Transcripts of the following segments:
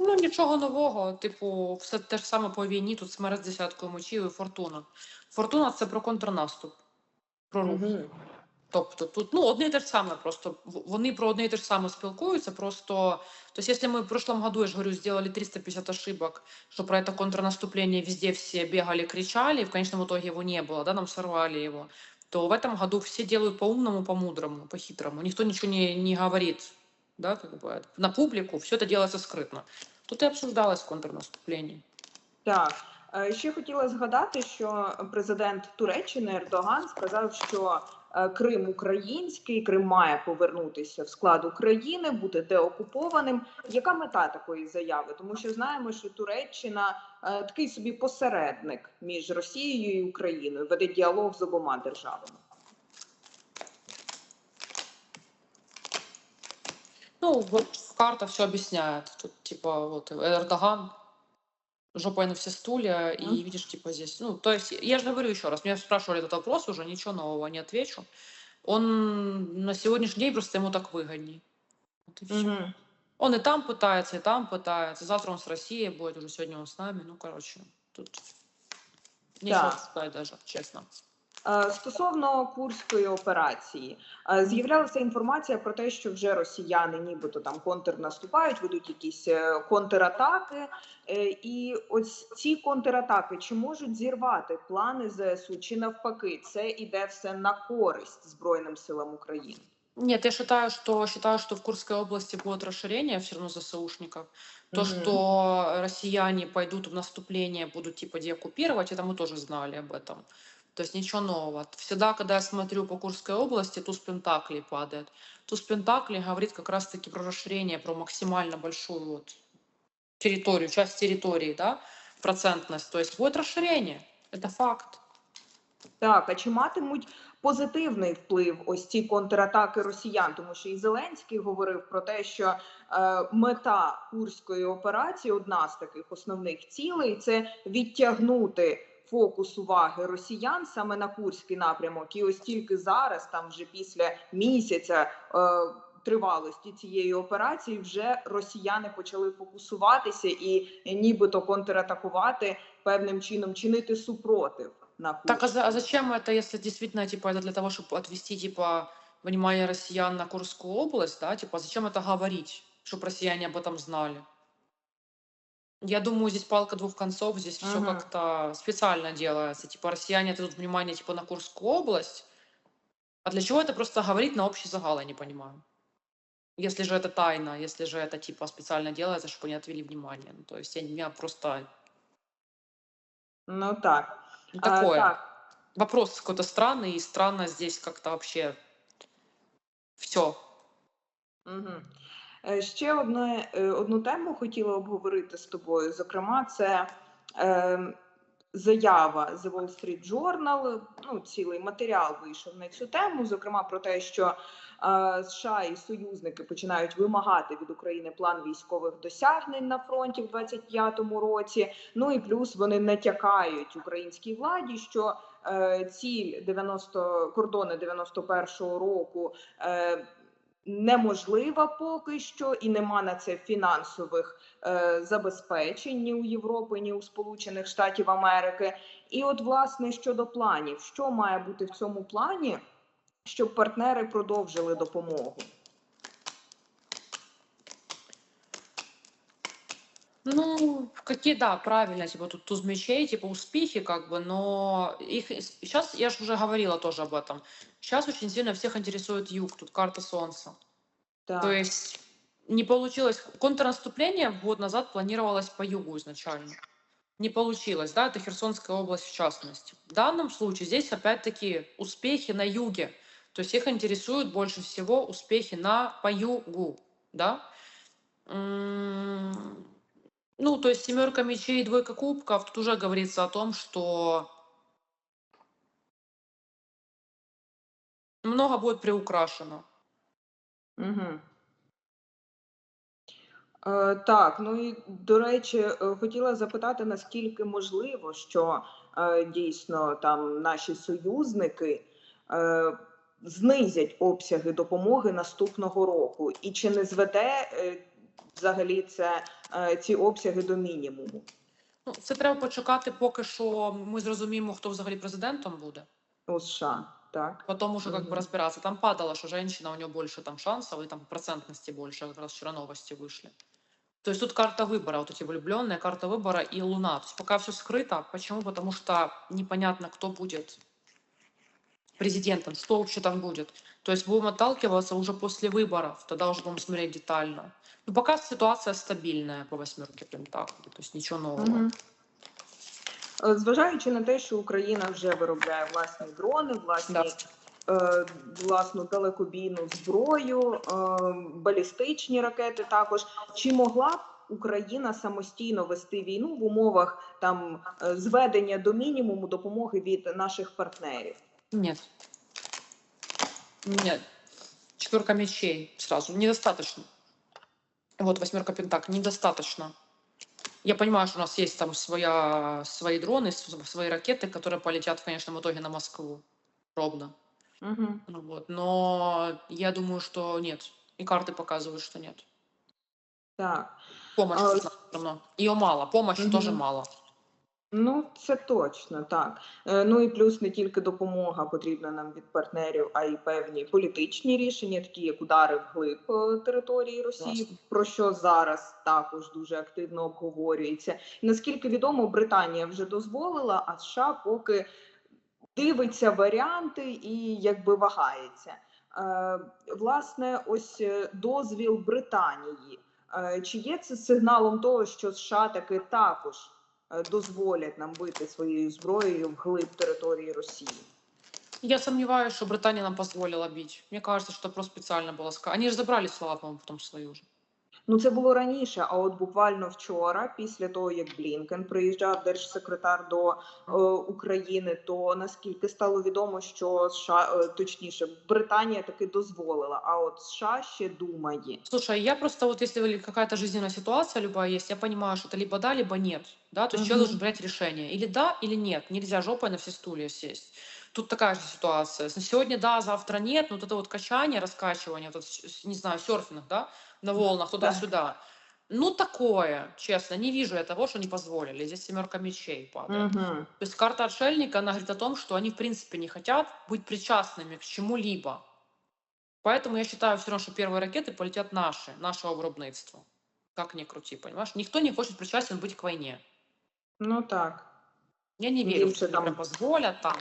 Ну, нічого нового. Типу, все те ж саме по війні, тут смерть з десяткою мечів і фортуна. Фортуна це про контрнаступ, про рух. Мгм. Тобто тут ну одне і те ж саме, просто в- вони про одне і те ж саме спілкуються. Просто то есть, если мы в прошлом году, я же говорю, сделали 350 ошибок, что про это контрнаступление везде все бегали, кричали, и в конечном итоге его не было, да, нам сорвали его, то в этом году все делают по-умному, по-мудрому, по-хитрому. Никто ничего не, не говорит, да, как бы на публику, все это делается скрытно. Тут и обсуждалось контрнаступление. Так. Е, Ще хотіла згадати, що президент Туреччини Ердоган сказав, що е, Крим український, Крим має повернутися в склад України, бути деокупованим. Яка мета такої заяви? Тому що знаємо, що Туреччина е, такий собі посередник між Росією і Україною, веде діалог з обома державами. Ну, вот карта все объясняет. Тут, типа, вот Эрдоган жопой на все стулья, и Мгм. видишь, типа, здесь, ну, то есть, я же говорю еще раз, меня спрашивали этот вопрос уже, ничего нового не отвечу. Он на сегодняшний день просто ему так выгодней. Вот и всё. Мгм. Он и там пытается, и там пытается. Завтра он с Россией будет, уже сегодня он с нами. Ну, короче, тут нечего Так. сказать даже, честно. Е, Стосовно курської операції, е, з'являлася інформація про те, що вже росіяни нібито там контрнаступають, ведуть якісь е, контратаки. Е, І ось ці контратаки чи можуть зірвати плани ЗСУ, чи навпаки, це іде все на користь Збройним силам України? Нет, я считаю, что считаю, что в Курской области будет расширение все равно ЗСУшников. То, Мгм. что россияне пойдут в наступление, будут типа деоккупировать, это мы тоже знали об этом. То есть ничего нового. Всегда, когда я смотрю по Курской области, туз Пентаклей падает. Туз Пентаклей говорит как раз-таки про расширение, про максимально большую вот территорию, часть территории, да, процентность. То есть будет расширение. Это факт. Так, а чи матимуть позитивний вплив ось ці контратаки росіян? Тому що і Зеленський говорив про те, що е, мета курської операції, одна з таких основних цілей, це відтягнути фокус уваги росіян саме на курський напрямок. І ось тільки зараз, там вже після місяця. Е, Тривалості цієї операції вже росіяни почали фокусуватися і нібито контратакувати певним чином, чинити супротив на Так, а, Курську. за- а зачем это, если действительно, типа, это для того, чтобы отвести, типа, внимание россиян на Курскую область, да, типа, зачем это говорить, чтобы россияне об этом знали? Я думаю, здесь палка двух концов, здесь все Мгм. как-то специально делается. Типа, россияне отведут внимание, типа, на Курскую область. А для чего это просто говорить на общий загал, я не понимаю. Если же это тайна, если же это, типа, специально делается, чтобы они отвели внимание. Ну, то есть, я, меня просто Ну так. ну, А, такое. так. Вопрос какой-то странный, и странно здесь как-то вообще все. Угу. Ще одне, е, одну тему хотіла обговорити з тобою. Зокрема, це е, заява The Wall Street Journal. Ну, цілий матеріал вийшов на цю тему. Зокрема, про те, що е, США і союзники починають вимагати від України план військових досягнень на фронті в 25-му році. Ну і плюс вони натякають українській владі, що е, ціль 90 кордони 91-го року. Е, неможлива поки що, і нема на це фінансових е, забезпечень ні у Європи, ні у Сполучених Штатів Америки. І от, власне, щодо планів, що має бути в цьому плані, щоб партнери продовжили допомогу? Ну, какие, да, правильно, типа тут туз мечей, типа успехи, как бы, но их сейчас, я же уже говорила тоже об этом, сейчас очень сильно всех интересует юг, тут карта солнца. Так. То есть не получилось, контрнаступление год назад планировалось по югу изначально. Не получилось, да, это Херсонская область в частности. В данном случае здесь опять-таки успехи на юге. То есть их интересуют больше всего успехи на по югу, да. М, Ну, то есть семерка мечей и двойка кубков, тут уже говорится о том, что много будет приукрашено. Угу. Е, так, ну і до речі, е, хотіла запитати, наскільки можливо, що е, дійсно там наші союзники е, знизять обсяги допомоги наступного року, і чи не зведе е, взагалі це е, ці обсяги до мінімуму Ну, це треба почекати, поки що ми зрозуміємо, хто взагалі президентом буде. у США. Так. Потом уже как бы Мгм. разбираться. Там падало, что женщина, у нее больше там шансов, и там процентности больше, как раз вчера новости вышли. То есть тут карта выбора, вот эти влюбленные, карта выбора и Луна. То есть пока все скрыто. Почему? Потому что непонятно, кто будет президентом, что вообще там будет. То есть будем отталкиваться уже после выборов, тогда уже будем смотреть детально. Но пока ситуация стабильная по восьмерке Пентаклей, то есть ничего нового. Е, Зважаючи на те, що Україна вже виробляє власні дрони, власні Да. е, власну далекобійну зброю, е, балістичні ракети також. Чи могла б Україна самостійно вести війну в умовах там е, зведення до мінімуму допомоги від наших партнерів? Нет. Нет. Четверка мечей сразу. Недостаточно. Вот восьмерка пентак. Недостаточно. Я понимаю, что у нас есть там своя, свои дроны, свои ракеты, которые полетят в конечном итоге на Москву. Ровно. Угу. Ну Вот. Но я думаю, что нет. И карты показывают, что нет. Так. Помощь А, нужна. Ее мало. Помощи тоже Мгм. мало. Ну, це точно так. Е, Ну і плюс не тільки допомога потрібна нам від партнерів, а й певні політичні рішення, такі як удари вглиб е, території Росії, Власне. про що зараз також дуже активно обговорюється. Наскільки відомо, Британія вже дозволила, а США поки дивиться варіанти і якби вагається. Е, Власне, ось дозвіл Британії. Чи є це сигналом того, що США таки також дозволять нам бити своєю зброєю вглиб території Росії? Я сомневаюсь, что Британия нам позволила бить. Мне кажется, что просто специально было сказано. Они же забрали слова, по-моему, потом свои уже. Ну це було раніше. А от буквально вчора, після того як Блінкен приїжджав держсекретар до е, України, то наскільки стало відомо, що США, е, точніше, Британія таки дозволила, а от США ще думає. Слушай, я просто вот если какая-то жизненная ситуация любая есть, я понимаю, что это либо да, либо нет. Да, то есть человек Мгм. должен принять решение. Или да, или нет. Нельзя жопой на все стулья сесть. Тут такая же ситуация. Сегодня да, завтра нет. Но вот это вот качание, раскачивание, вот это, не знаю, серфинг, да, на волнах туда-сюда. Ну, такое, честно, не вижу я того, что не позволили. Здесь семерка мечей падает. Угу. То есть карта отшельника, она говорит о том, что они в принципе не хотят быть причастными к чему-либо. Поэтому я считаю все равно, что первые ракеты полетят наши, нашего виробництва. Как ни крути, понимаешь? Никто не хочет причастен быть к войне. Ну так. Я не верю, Більше что там- прям позволят там.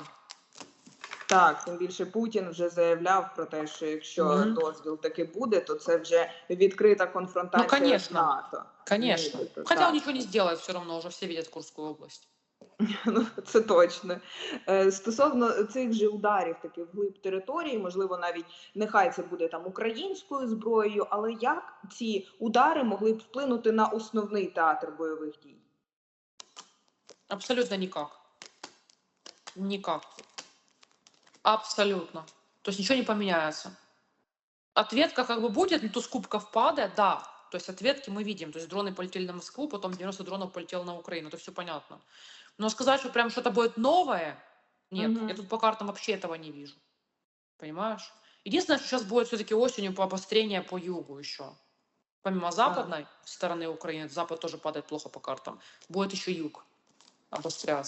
Так, тим більше Путін вже заявляв про те, що якщо Мгм. дозвіл таки буде, то це вже відкрита конфронтація Ну, конечно. НАТО. Конечно. Ну, это Хотя так. он не сделает все равно, уже все видят Курскую область. Ну, це точно. Е, Стосовно цих же ударів таки вглиб території, можливо, навіть нехай це буде там українською зброєю, але як ці удари могли б вплинути на основний театр бойових дій? Абсолютно никак. Никак. Абсолютно. То есть ничего не поменяется. Ответка как бы будет, но туз кубков падает, да. То есть ответки мы видим. То есть дроны полетели на Москву, потом 90 дронов полетело на Украину. Это все понятно. Но сказать, что прям что-то будет новое, нет. Мгм. Я тут по картам вообще этого не вижу. Понимаешь? Единственное, что сейчас будет все-таки осенью по обострение по югу еще. Помимо западной стороны Украины, запад тоже падает плохо по картам, будет еще юг обостряться.